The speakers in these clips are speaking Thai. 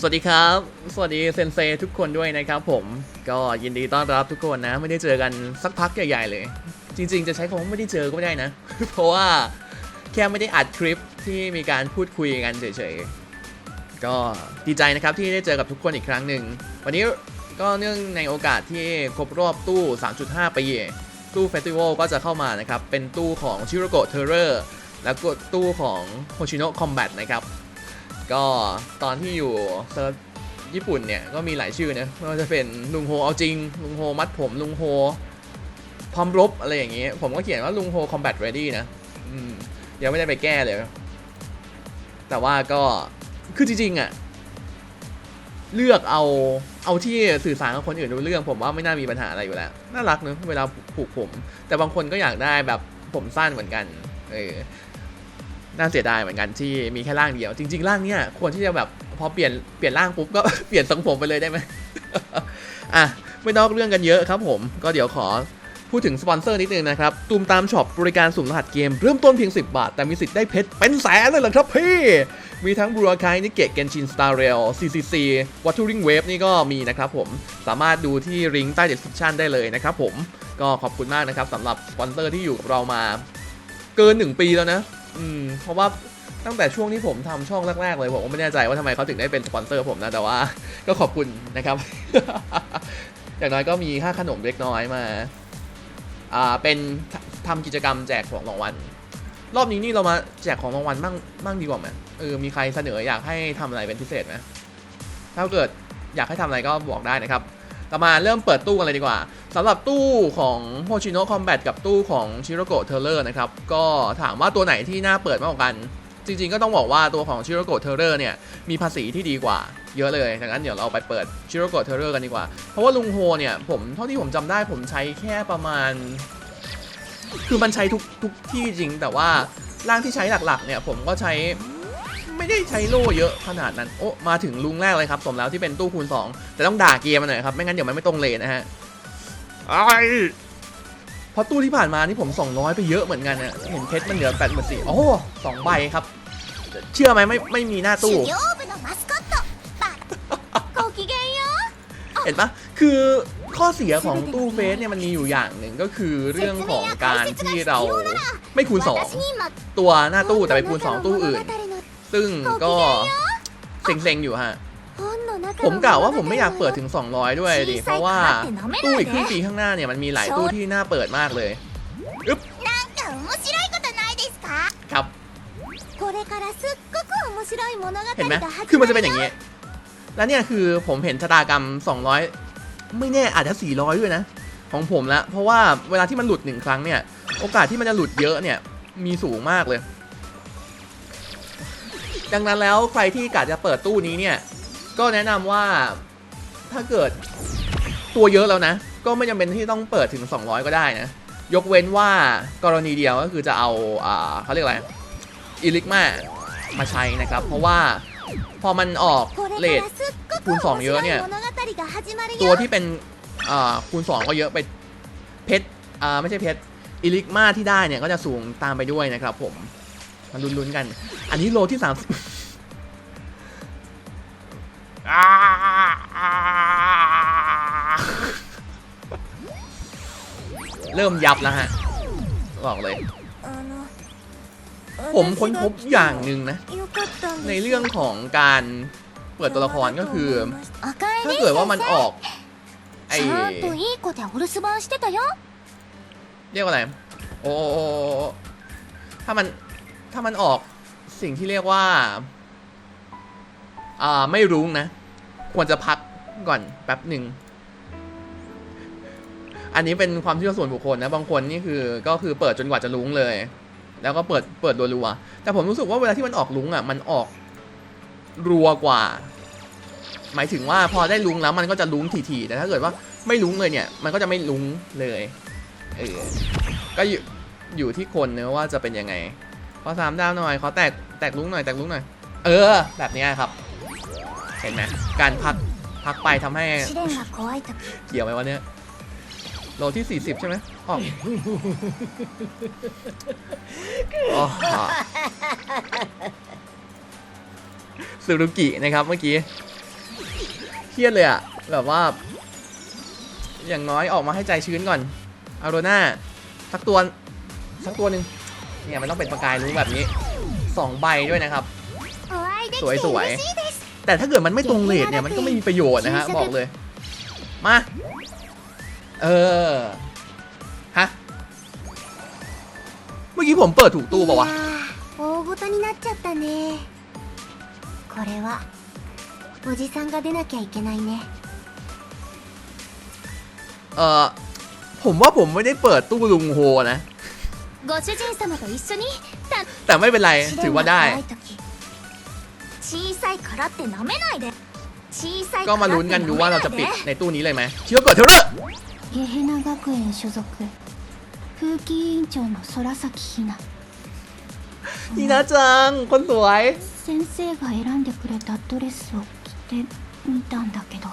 สวัสดีครับ สวัสดีเซนเซทุกคนด้วยนะครับผมก็ยินดีต้อนรับทุกคนนะ ไม่ได้เจอกันสักพักใหญ่ๆเลย จริงๆ จะใช้คำว่าไม่ได้เจอก็ไม่ได้นะ เพราะว่าแค่ไม่ได้อัดคลิปที่มีการพูดคุยกันเฉยๆ ก็ดีใจนะครับที่ได้เจอกับทุกคนอีกครั้งหนึ่ง วันนี้ก็เนื่องในโอกาสที่ครบรอบตู้ 3.5 ปีตู้เฟสติวัลก็จะเข้ามานะครับ เป็นตู้ของชิโรโกะเทอร์เรอร์แล้วก็ตู้ของโฮชิโนะคอมแบทนะครับ ก็ตอนที่อยู่เซิร์ฟญี่ปุ่นเนี่ยก็มีหลายชื่อนะไม่ว่าจะเป็นลุงโฮเอาจริง ลุงโฮมัดผมลุงโฮพร้อมรบอะไรอย่างเงี้ยผมก็เขียนว่าลุงโฮคอมแบทเรดี้นะยังไม่ได้ไปแก้เลย แต่ว่าก็คือจริงๆอะเลือกเอาเอาที่สื่อสารกับคนอื่นรู้เรื่อง ผมว่าไม่น่ามีปัญหาอะไรอยู่แล้ว น่ารักเนอะเวลาผูกผม แต่บางคนก็อยากได้แบบผมสั้นเหมือนกัน เออ น่าเสียดายเหมือนกันที่มีแค่ร่างเดียว จริง ๆ ร่างเนี้ยควรที่จะแบบพอเปลี่ยนเปลี่ยนร่างปุ๊บก็เปลี่ยนทรงผมไปเลยได้ไหมอะไม่นอกเรื่องกันเยอะครับผม ก็เดี๋ยวขอพูดถึงสปอนเซอร์นิดนึงนะครับ ตูมตามช็อปบริการสุ่มรหัสเกม เริ่มต้นเพียง 10 บาท แต่มีสิทธิ์ได้เพชรเป็นแสนเลยเหรอครับพี่ มีทั้งบูราคายนิเกะเกนชินสตาร์เรล CCC วัตถุริงเวฟนี่ก็มีนะครับผม สามารถดูที่ลิงใต้ description ได้เลยนะครับผม ก็ขอบคุณมากนะครับสำหรับสปอนเซอร์ที่อยู่กับเรามา เกิน 1 ปีแล้วนะ อืมเพราะว่าตั้งแต่ช่วงที่ผมทำช่องแรกๆเลยผมก็ไม่แน่ใจว่าทำไมเขาถึงได้เป็นสปอนเซอร์ผมนะ แต่ว่าก็ขอบคุณนะครับ อย่างน้อยก็มีค่าขนมเล็กน้อยมา อ่าเป็นททำกิจกรรมแจกของรางวัลรอบนี้นี่เรามาแจกของรางวัลบ้างบ้างดีกว่าไหมเออมีใครเสนออยากให้ทำอะไรเป็นพิเศษไหมถ้าเกิดอยากให้ทำอะไรก็บอกได้นะครับ ต่อมาเริ่มเปิดตู้กันเลยดีกว่าสำหรับตู้ของโฮชิโนะคอมแบทกับตู้ของชิโรโกะเทเลอร์นะครับ ก็ถามว่าตัวไหนที่น่าเปิดมากกว่ากัน จริงๆก็ต้องบอกว่าตัวของชิโรโกะเทเลอร์เนี่ยมีภาษีที่ดีกว่าเยอะเลยดังนั้นเดี๋ยวเราไปเปิดชิโรโกะเทเลอร์กันดีกว่า เพราะว่าลุงโฮเนี่ยผมเท่าที่ผมจำได้ผมใช้แค่ประมาณ คือมันใช้ทุกทุกที่จริงแต่ว่าร่างที่ใช้หลักๆเนี่ยผมก็ใช้ ไม่ได้ใช้โล่เยอะขนาดนั้น โอ้ มาถึงลุงแรกเลยครับ สมแล้วที่เป็นตู้คูณ 2 แต่ต้องด่าเกียร์มันหน่อยครับ ไม่งั้นเดี๋ยวมันไม่ตรงเลนนะฮะไอพราะตู้ที่ผ่านมานี่ผม 200 ไปเยอะเหมือนกันเนี่ยเห็นเพชรมันเหลือแปดหมดสี่โอ้สองใบครับ เชื่อไหมไม่ไม่มีหน้าตู้ เห็นปะคือข้อเสียของตู้เฟสเนี่ยมันมีอยู่อย่างหนึ่งก็คือเรื่องของการที่เราไม่คูณ 2 ตัวหน้าตู้แต่ไปคูณ 2 ตู้อื่น ซึ่งก็เซ็งๆอยู่ฮะ ผมกล่าวว่าผมไม่อยากเปิดถึง 200 ด้วยดิ เพราะว่าตู้อีกครึ่งปีข้างหน้าเนี่ยมันมีหลายตู้ที่น่าเปิดมากเลยอึ๊บครับเห็นไหมคือมันจะเป็นอย่างนี้ แล้วเนี่ยคือผมเห็นชะตากรรม 200 ไม่แน่อาจจะ 400 ด้วยนะ ของผมละ เพราะว่าเวลาที่มันหลุดหนึ่งครั้งเนี่ย โอกาสที่มันจะหลุดเยอะเนี่ย มีสูงมากเลย ดังนั้นแล้วใครที่กะจะเปิดตู้นี้เนี่ย ก็แนะนำว่าถ้าเกิดตัวเยอะแล้วนะ ก็ไม่จำเป็นที่ต้องเปิดถึง 200 ก็ได้นะ ยกเว้นว่ากรณีเดียวก็คือจะเอาอ่าเขาเรียกอะไรอิลิกมามาใช้นะครับ เพราะว่าพอมันออกเลทคูณ 2 เยอะเนี่ย ตัวที่เป็นอ่าคูณ 2 ก็เยอะไปเพชรอ่าไม่ใช่เพชรอิลิกมาที่ได้เนี่ยก็จะสูงตามไปด้วยนะครับผม มาลุ้นๆกัน อันนี้โลที่สามสิบเริ่มยับแล้วฮะ บอกเลย ผมค้นพบอย่างหนึ่งนะ ในเรื่องของการเปิดตัวละครก็คือ ถ้าเกิดว่ามันออก ไอเรียกว่าอะไร โอ้ถ้ามัน ถ้ามันออกสิ่งที่เรียกว่าอ่าไม่รุ้งนะ ควรจะพักก่อนแป๊บหนึ่ง อันนี้เป็นความเชื่อส่วนบุคคลนะ บางคนนี่คือก็คือเปิดจนกว่าจะรุ้งเลย แล้วก็เปิดเปิดรัวๆแต่ผมรู้สึกว่าเวลาที่มันออกรุ้งอะ มันออกรัวกว่า หมายถึงว่าพอได้รุ้งแล้วมันก็จะรุ้งถี่ๆแต่ถ้าเกิดว่าไม่รุ้งเลยเนี่ย มันก็จะไม่รุ้งเลย เออ ก็อยู่อยู่ที่คนเนอะว่าจะเป็นยังไง ขอสามดาวหน่อยขอแตกแตกลุงหน่อยแตกลุงหน่อย เออ แบบนี้ครับ เห็นไหมการพักพักไปทำให้เกี่ยวไหมวันนี้ยโลที่สี่สิบใช่ไหมอ๋อซูรุกินะครับเมื่อกี้เครียดเลยอะแบบว่า อย่างน้อยออกมาให้ใจชื้นก่อน อาโรน่าสักตัว สักตัวหนึ่ง เนี่ยมันต้องเป็นประกายรุ้งแบบนี้สองใบด้วยนะครับ お会いできて สวยสวย 嬉しいです แต่ถ้าเกิดมันไม่ตรงเลทเนี่ยมันก็ไม่มีประโยชน์นะฮะบอกเลย มา เออ ฮะ เมื่อกี้ผมเปิดถูกตู้ป่าวะ いやー大ごとになっちゃったねこれはおじさんが出なきゃいけないね เออผมว่าผมไม่ได้เปิดตู้ลุงโฮนะ ご主人様と一緒にた แต่ไม่เป็นไร ถือว่าได้ 試練が怖い時小さいからって舐めないで小さい ก็ か มา らって ลุ้นกัน 舐 ดู め ว่า な เรา い จะปิด で ในตู้นี้เลยไหมเชื่อเกิดเทอร์เรอร์ ゲヘナ学園所属風紀委員長の空崎ひな นี่นะจัง คนสวย 先生が選んでくれたドレスを着てみたんだけど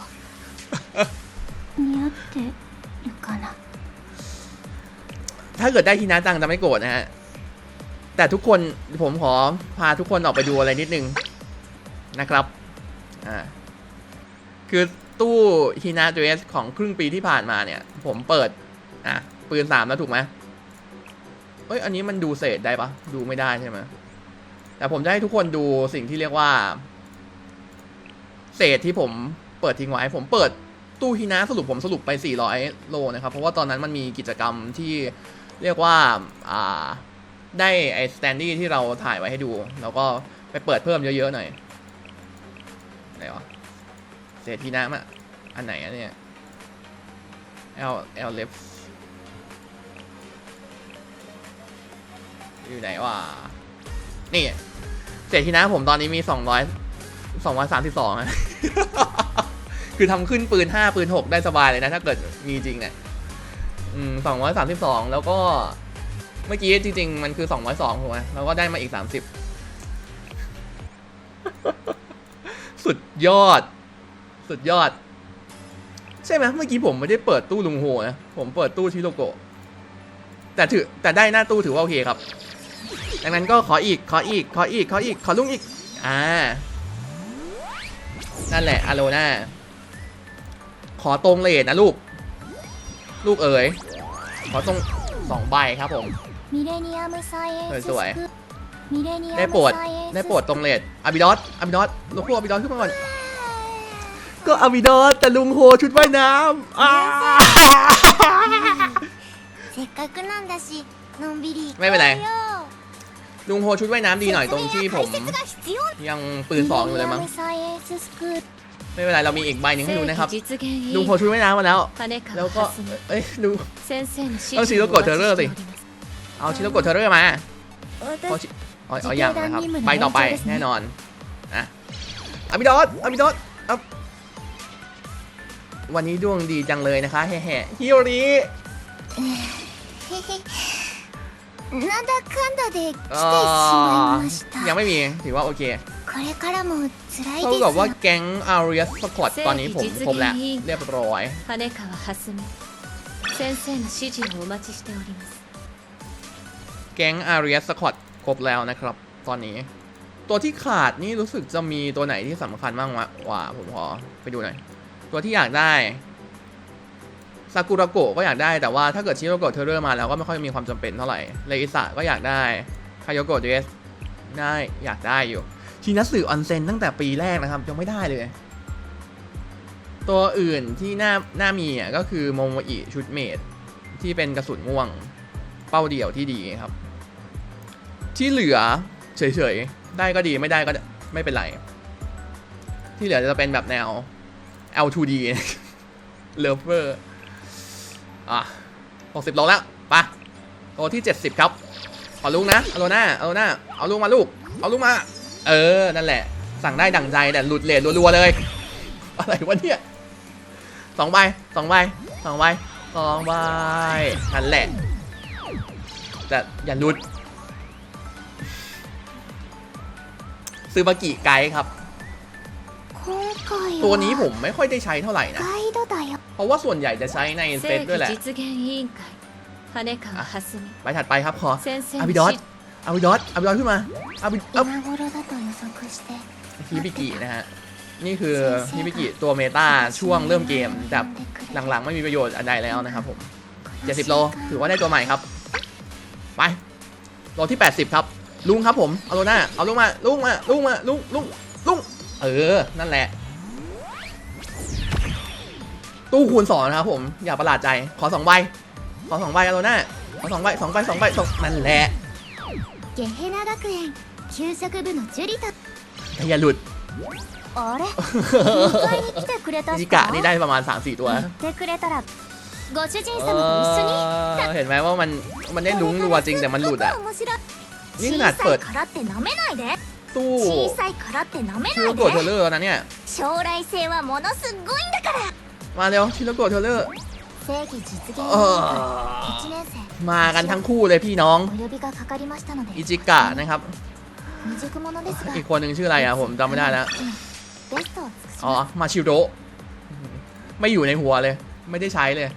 似合ってるかな ถ้าเกิดได้ทีนะจังจะไม่โกรธนะฮะ แต่ทุกคนผมขอพาทุกคนออกไปดูอะไรนิดนึงนะครับ อ่า คือตู้ฮีนาเดรสของครึ่งปีที่ผ่านมาเนี่ย ผมเปิด อะ ปืนสามแล้วถูกไหมเอ้ย อันนี้มันดูเศษได้ปะดูไม่ได้ใช่ไหมแต่ผมจะให้ทุกคนดูสิ่งที่เรียกว่า เศษที่ผมเปิดทิ้งไว้ ผมเปิดตู้ฮีนาสรุปผมสรุปไป 400 โลนะครับ เพราะว่าตอนนั้นมันมีกิจกรรมที่ เรียกว่าอ่าได้ไอ้สแตนดี้ที่เราถ่ายไว้ให้ดู แล้วก็ไปเปิดเพิ่มเยอะๆหน่อยไหนวะเศษทีน้ำอะอันไหนอะเนี่ย L L left อยู่ไหนวะนี่เศษทีน้ำผมตอนนี้มี200 232อะคือทำขึ้นปืน5ปืน6ได้สบายเลยนะ ถ้าเกิดมีจริงเนี่ย อืม232แล้วก็เมื่อกี้จริง ๆ มันคือ202ถูกไหมแล้วก็ได้มาอีก30สุดยอด สุดยอด ใช่ไหมเมื่อกี้ผมไม่ได้เปิดตู้ลุงโฮนะผมเปิดตู้ชิโรโกะแต่ถือแต่ได้หน้าตู้ถือว่าโอเคครับ ดังนั้นก็ขออีกขออีกขออีกขออีกขอลุงอีก อ่า นั่นแหละอโลนาขอตรงเลทนะลูก ลูกเอ๋ย ขอตรงสองใบครับผม สวยๆได้ปวดได้ปวดตรงเลดอาบิดอสอาบิดอสลูกพวกอาบิดอสขึ้นมาก่อน ก็อาบิดอสแต่ลุงโฮชุดว่ายน้ำอ้าไม่เป็นไรลุงโฮชุดว่ายน้ำดีหน่อยตรงที่ผม ยังปืนสองอยู่เลยมั้ง ミレニアムサイエンススクール ไม่เป็นไรเรามีอีกใบหนึ่งให้ดูนะครับ 実現委 ลุง 員 โฮชุดว่ายน้ำมาแล้ว 金 แล้ว 川 ก็ 蓮実 เอ้ยดู 先生の指 เอา 示 สี を โล お โกะ 待ち เทอร์เรอร์ し สิ ております เอาชิโรโกะเทอร์เรอร์มาเอาชิเอาเอาอย่างนะครับใบต่อไปแน่นอนอ่ะอาบิดอสอาบิดอสเอาวันนี้ดวงดีจังเลยนะคะแห่ๆฮิโอริ へへなんだかんだで来てし อ่า まいました ยังไม่มีถือว่าโอเค これからも辛い เท่ากับว่าแก๊งอาริอัสสกอตตอนนี้ผมครบแล้วเรียบร้อยแก๊งอาริอัสสกอตครบแล้วนะครับ ตอนนี้ ตัวที่ขาดนี่รู้สึกจะมีตัวไหนที่สำคัญบ้างวะว่าผมขอไปดูหน่อย ตัวที่อยากได้ซากุระโกะก็อยากได้แต่ว่าถ้าเกิดชิโรโกะเทอร์เรอร์มาแล้วก็ไม่ค่อยมีความจำเป็นเท่าไหร่เลอิสะก็อยากได้คายโยโกะเดสได้อยากได้อยู่ ชินัสึออนเซนตั้งแต่ปีแรกนะครับ ยังไม่ได้เลย ตัวอื่นที่น่าน่ามีอะก็คือโมโมอิชุดเมดที่เป็นกระสุนม่วงเป้าเดี่ยวที่ดีครับ ที่เหลือเฉยๆ ได้ก็ดีไม่ได้ก็ไม่เป็นไร ที่เหลือจะเป็นแบบแนว L2D เลเวอร์อะ60โลแล้วปะตัวที่ 70 ครับ ขอลุงนะเอาโลน่าเอาโลน่าเอาลุงมาลูก เอาลุงมา เออ นั่นแหละ สั่งได้ดั่งใจแต่หลุดเลทรัวๆเลย อะไรวะเนี่ยสองใบสองใบสองใบสองใบนั่นแหละ แต่อย่าหลุด ซื้อมากี่ไกด์ครับ ตัวนี้ผมไม่ค่อยได้ใช้เท่าไหร่นะ เพราะว่าส่วนใหญ่จะใช้ในเซตด้วยแหละไปถัดไปครับขออาบิดอ เอายอดเอายอดขึ้นมาเอาเอฮิบิกินะฮะนี่คือฮิบิกิตัวเมตาช่วงเริ่มเกมแต่หลังๆ ไม่มีประโยชน์อะไรแล้วนะครับผม70โลถือว่าได้ตัวใหม่ครับ ไปโลที่80ครับ ลุงครับผมเอาโลหน้าเอาลุงมาลุงมาลุงมาลุงลุงลุงเออ นั่นแหละ ตู้คูณสองนะครับผมอย่าประหลาดใจขอสองใบขอสองใบเอาโลหน้าขอสองใบสองใบสองใบสองนั่นแหละ ゲヘナ学園給食部のジュリタ อย่าหลุด あれ迎えに来てくれた นิ 人 กะนี่ได้ประมาณ 3-4 ตัว 言ってくれたらご主人 เอ 様と一緒にอเห็นไหมว่ามันมันได้ลุ้งรัวจริงแต่มันหลุดอ่ะ 面白い นี่ข 小 นาด さ เปิด いからって舐めないで ตู้ 小さいからって舐め ชิ な โร い โกะเท で เลอร์นะเนี่ย 将来性はものすごいんだから มาเร็วชิโรโกะเทเลอร์ มากันทั้งคู่เลยพี่น้องอิจิกะนะครับอีกคนหนึ่งชื่ออะไรอะผมจำไม่ได้แล้วอ๋อมาชิโดะไม่อยู่ในหัวเลย ไม่ได้ใช้เลย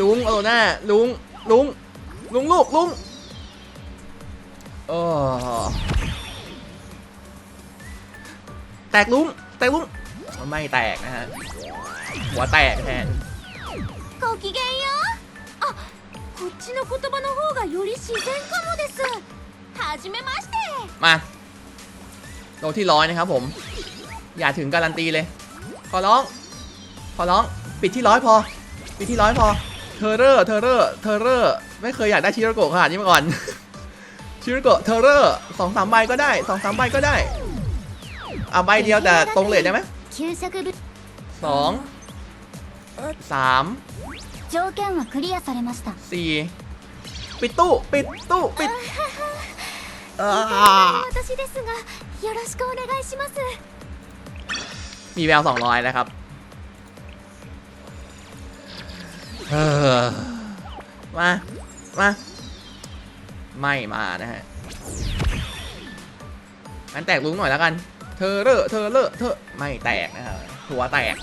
ลุงโอหน้าลุงลุงลุงลูกลุงโอแตกลุงแตกลุงไม่แตกนะฮะ หัวแตกแทน ごきげんようあこっちの言葉の方がより自然かもですはじめまして มาโลที่ร้อยนะครับผม อย่าถึงการันตีเลย ขอร้อง ขอร้อง ปิดที่ร้อยพอ ปิดที่ร้อยพอ เทอร์เรอร์ เทอร์เรอร์ เทอร์เรอร์ ไม่เคยอยากได้ชิโรโกะขนาดนี้มาก่อน ชิโรโกะ เทอร์เรอร์สองสามใบก็ได้สองสามใบก็ได้เอาใบเดียวแต่ตรงเลทได้ไหม 給食部 สอง สามสี่ปิดตู้ปิดตู้ปิดมีแววสองร้อยนะครับมา มา ไม่มานะฮะมันแตกลุงหน่อยแล้วกัน เธอเลอะเธอเลอะเธอไม่แตกนะครับ หัวแตก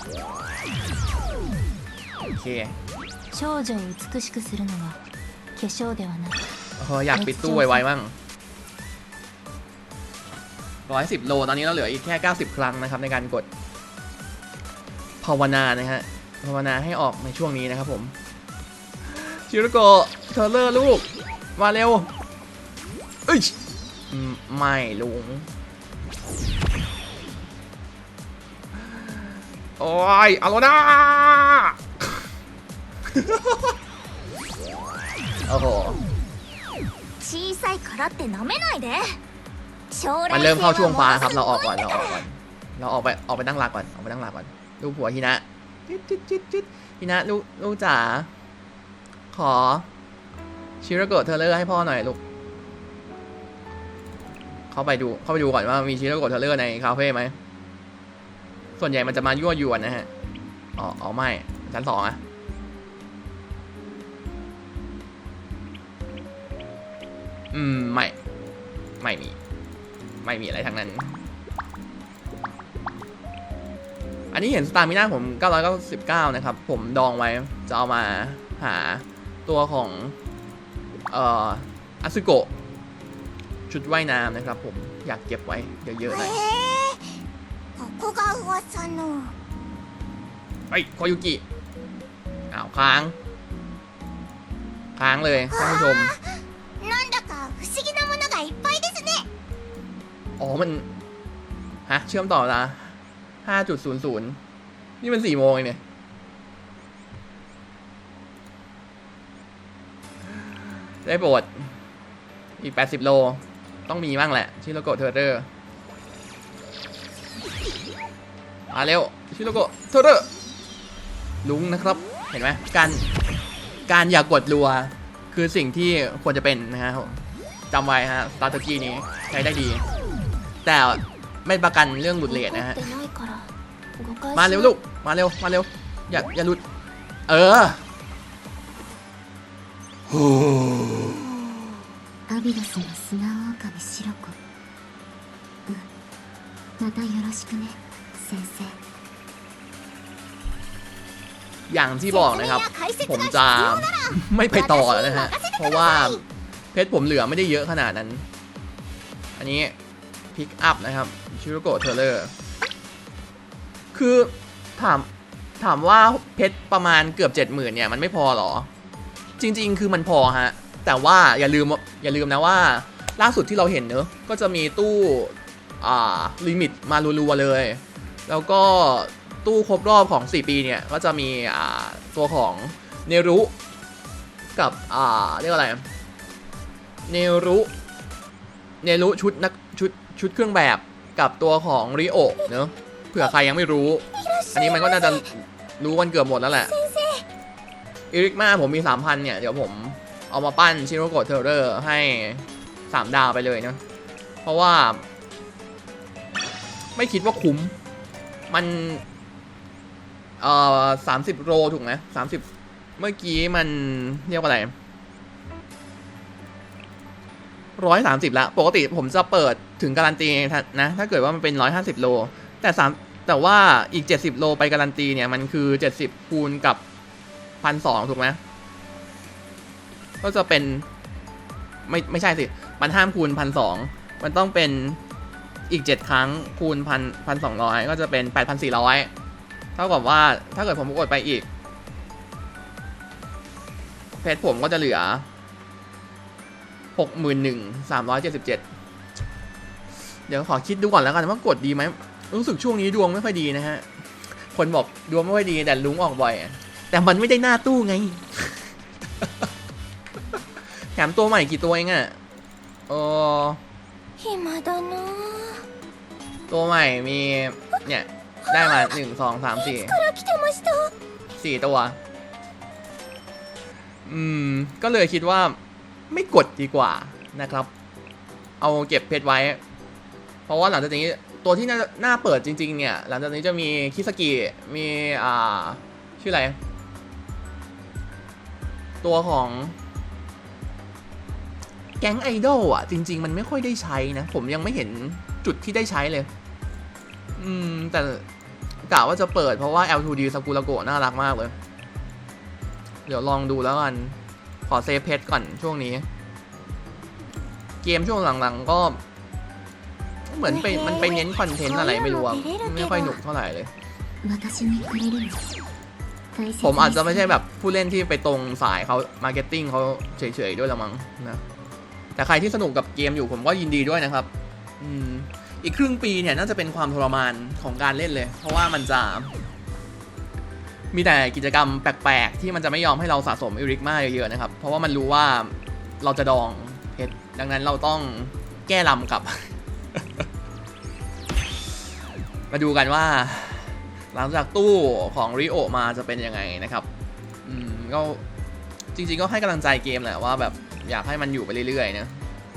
โอเค 少女を美しくするのは化粧ではなく เอออยากปิดตู้ไวๆมั่งร้อยสิบโล ตอนนี้เราเหลืออีกแค่ 90 ครั้งนะครับในการกด ภาวนานะฮะ ภาวนาให้ออกในช่วงนี้นะครับผม ชิโรโกะเทอร์เลอร์ลูก มาเร็ว เอ้ยอืมไม่ลุง โอ้ยเอาแล้วนะ โอ้โห 小さいからって舐めないで将来 มัน 性 เริ่มเข้าช่วงฟ้า は ครับ เราออกก่อน も เรา の อ す อก ご ก่ い อน เราออกไปออกไปตั้งหลักก่อน ออกไปตั้งหลักก่อนลูกผัวฮินะจิ๊ดจิ๊ดจิ๊ดจิ๊ดฮินะลูกลูกจ๋า ขอ ชิโรโกะเทเลอร์ให้พ่อหน่อยลูก เข้าไปดู เข้าไปดูก่อนว่ามีชิโรโกะเทเลอร์ในคาเฟ่ไหม ส่วนใหญ่มันจะมายั่วยวนนะฮะ อ๋ออ๋อไม่ชั้นสองอะอืม ไม่ ไม่มี ไม่มีอะไรทั้งนั้น อันนี้เห็นสตาร์มิน่าผม 999 นะครับ ผมดองไว้ จะเอามาหาตัวของ เอ่ออาซึโกะชุดว่ายน้ำนะครับผม อยากเก็บไว้เยอะๆหน่อย ここが噂の เฮ้ยโคยุกิ อ้าว ค้าง ค้างเลยท่านผู้ชม なんだか不思議なものがいっぱいですね อ๋อ มัน ฮะ เชื่อมต่อละห้าจุดศูนย์ศูนย์นี่มันสี่โมงเองเนี่ย ได้โปรด อีกแปดสิบโล ต้องมีบ้างแหละ ชิโรโกะเทอร์เรอร์ มาเร็ว ชิโรโกะเทอร์เรอร์ ลุงนะครับ เห็นไหมการ การอย่ากกดรัว คือสิ่งที่ควรจะเป็นนะฮะผมจำไว้ฮะ สตาร์ทกี้นี้ใช้ได้ดี แต่ไม่ประกันเรื่องหลุดเลทนะฮะ 怒ってないから誤解し มาเร็วลูก มาเร็ว มาเร็ว อย่า อย่าหลุด เออ アビロスの砂狼シロコうんまたよろしくね先生 อย่างที่บอกนะครับ ผมจะไม่ไปต่อแล้วนะฮะ เพราะว่าเพชรผมเหลือไม่ได้เยอะขนาดนั้น อันนี้พิกอัพนะครับชิโรโกะเทเลอร์คือถามถามว่าเพชรประมาณเกือบ 70,000เนี่ยมันไม่พอหรอ จริง ๆ คือมันพอฮะ แต่ว่าอย่าลืมอย่าลืมนะว่าล่าสุดที่เราเห็นเนอะก็จะมีตู้ อ่า ลิมิตมารัวๆเลย แล้วก็ตู้ครบรอบของ 4 ปีเนี่ยก็จะมีอ่าตัวของเนรุกับอ่าเรียกว่าอะไรเนรุเนรุชุดนักชุดชุดเครื่องแบบกับตัวของริโอเนอะเผื่อใครยังไม่รู้ อันนี้มันก็น่าจะรู้กันเกือบหมดแล้วแหละอิริกมาผมมี 3,000 เนี่ย เดี๋ยวผมเอามาปั้นชิโรโกะเทเลอร์ให้ 3 ดาวไปเลยเนอะเพราะว่า ไม่คิดว่าคุ้ม มันเอ่อสามสิบโลถูกไหมสามสิบเมื่อกี้มันเรียกว่าอะไรร้อยสามสิบละปกติผมจะเปิดถึงการันตีนะถ้าเกิดว่ามันเป็นร้อยห้าสิบโล แต่สามแต่ว่าอีกเจ็ดสิบโลไปการันตีเนี่ยมันคือเจ็ดสิบคูณกับพันสองถูกไหมก็จะเป็นไม่ไม่ใช่สิ มันห้ามคูณพันสองมันต้องเป็น อีกเจ็ดครั้งคูณพันพันสองร้อยก็จะเป็นแปดพันสี่ร้อยเท่ากับว่าถ้าเกิดผมกดไปอีก เพชรผมก็จะเหลือ หกหมื่นหนึ่งสามร้อยเจ็ดสิบเจ็ดเดี๋ยวขอคิดดูก่อนแล้วกันว่ากดดีไหม รู้สึกช่วงนี้ดวงไม่ค่อยดีนะฮะ คนบอกดวงไม่ค่อยดีแต่ลุงออกบ่อยอะแต่มันไม่ได้หน้าตู้ไง แถมตัวใหม่กี่ตัวเองอะเออ 暇だな ตัวใหม่มีเนี่ย ได้มาหนึ่งสองสามสี่สี่ตัว อืม ก็เลยคิดว่าไม่กดดีกว่านะครับ เอาเก็บเพชรไว้ เพราะว่าหลังจากนี้ตัวที่น่าเปิดจริง ๆ เนี่ย หลังจากนี้จะมีคิสกิมีอ่า ชื่ออะไร ตัวของ แก๊งไอดอลอะ จริง ๆ มันไม่ค่อยได้ใช้นะ ผมยังไม่เห็นจุดที่ได้ใช้เลย อืม แต่กะว่าจะเปิดเพราะว่า L2D สกุลโกะน่ารักมากเลย เดี๋ยวลองดูแล้วกัน ขอเซฟเพจก่อนช่วงนี้ เกมช่วงหลังๆก็ เหมือนไปมันไปเน้นคอนเทนต์อะไรไม่รู้ไม่ค่อยหนุกเท่าไหร่เลย ผมอาจจะไม่ใช่แบบผู้เล่นที่ไปตรงสายเขามาร์เก็ตติ้งเขาเฉยๆด้วยละมั้งนะ แต่ใครที่สนุกกับเกมอยู่ผมก็ยินดีด้วยนะครับ อืมอีกครึ่งปีเนี่ยน่าจะเป็นความทรมานของการเล่นเลย เพราะว่ามันจะมีแต่กิจกรรมแปลกๆ ที่มันจะไม่ยอมให้เราสะสมอิริกมาเยอะๆนะครับ เพราะว่ามันรู้ว่าเราจะดองเพชรดังนั้นเราต้องแก้ลำกลับ มาดูกันว่า หลังจากตู้ของริโอมาจะเป็นยังไงนะครับ อืมก็จริงๆก็ให้กำลังใจเกมแหละว่าแบบ อยากให้มันอยู่ไปเรื่อยๆนะ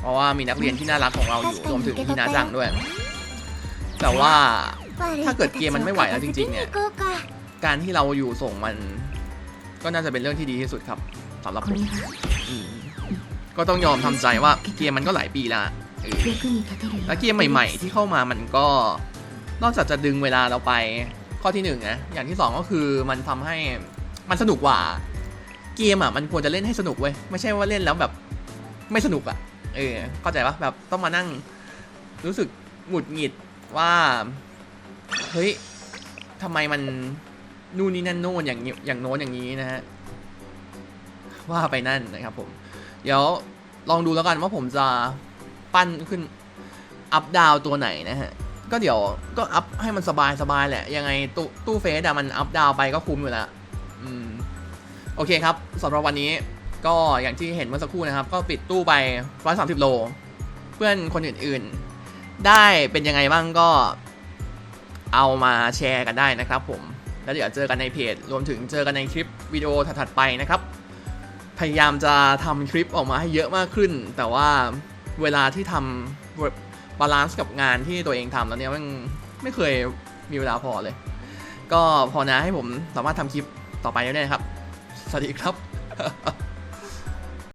เพราะว่ามีนักเรียนที่น่ารักของเราอยู่รวมถึงพี่นาจังด้วย แต่ว่าถ้าเกิดเกมมันไม่ไหวแล้วจริงๆเนี่ยการที่เราอยู่ส่งมัน ก็น่าจะเป็นเรื่องที่ดีที่สุดครับสำหรับผมก็ต้องยอมทำใจว่าเกมมันก็หลายปีละแล้วเกมใหม่ ๆ ที่เข้ามามันก็นอกจากจะดึงเวลาเราไปข้อที่หนึ่งนะอย่างที่สองก็คือมันทำให้มันสนุกกว่า เกมอะมันควรจะเล่นให้สนุกเว้ยไม่ใช่ว่าเล่นแล้วแบบไม่สนุกอะเออเข้าใจปะแบบต้องมานั่ง รู้สึกหงุดหงิดว่าเฮ้ยทำไมมันนู่นนี่นั่นโน่นอย่างนี้อย่างโน้นอย่างนี้นะฮะว่าไปนั่นนะครับผม เดี๋ยวลองดูแล้วกันว่าผมจะปั้นขึ้นอัพดาวตัวไหนนะฮะ ก็เดี๋ยวก็อัพให้มันสบายสบายแหละ ยังไงตู้ตู้เฟสอะมันอัพดาวไปก็คุ้มอยู่แล้วอืม โอเคครับสำหรับวันนี้ก็อย่างที่เห็นเมื่อสักครู่นะครับ ก็ปิดตู้ไป130โล เพื่อนคนอื่นๆ ได้เป็นยังไงบ้างก็เอามาแชร์กันได้นะครับผม แล้วเดี๋ยวเจอกันในเพจ รวมถึงเจอกันในคลิปวิดีโอถัดๆไปนะครับ พยายามจะทำคลิปออกมาให้เยอะมากขึ้น แต่ว่าเวลาที่ทำบาลานซ์กับงานที่ตัวเองทำแล้วเนี่ยมันไม่เคยมีเวลาพอเลย ก็พอนะให้ผมสามารถทำคลิปต่อไปได้นะครับ สวัสดีครับ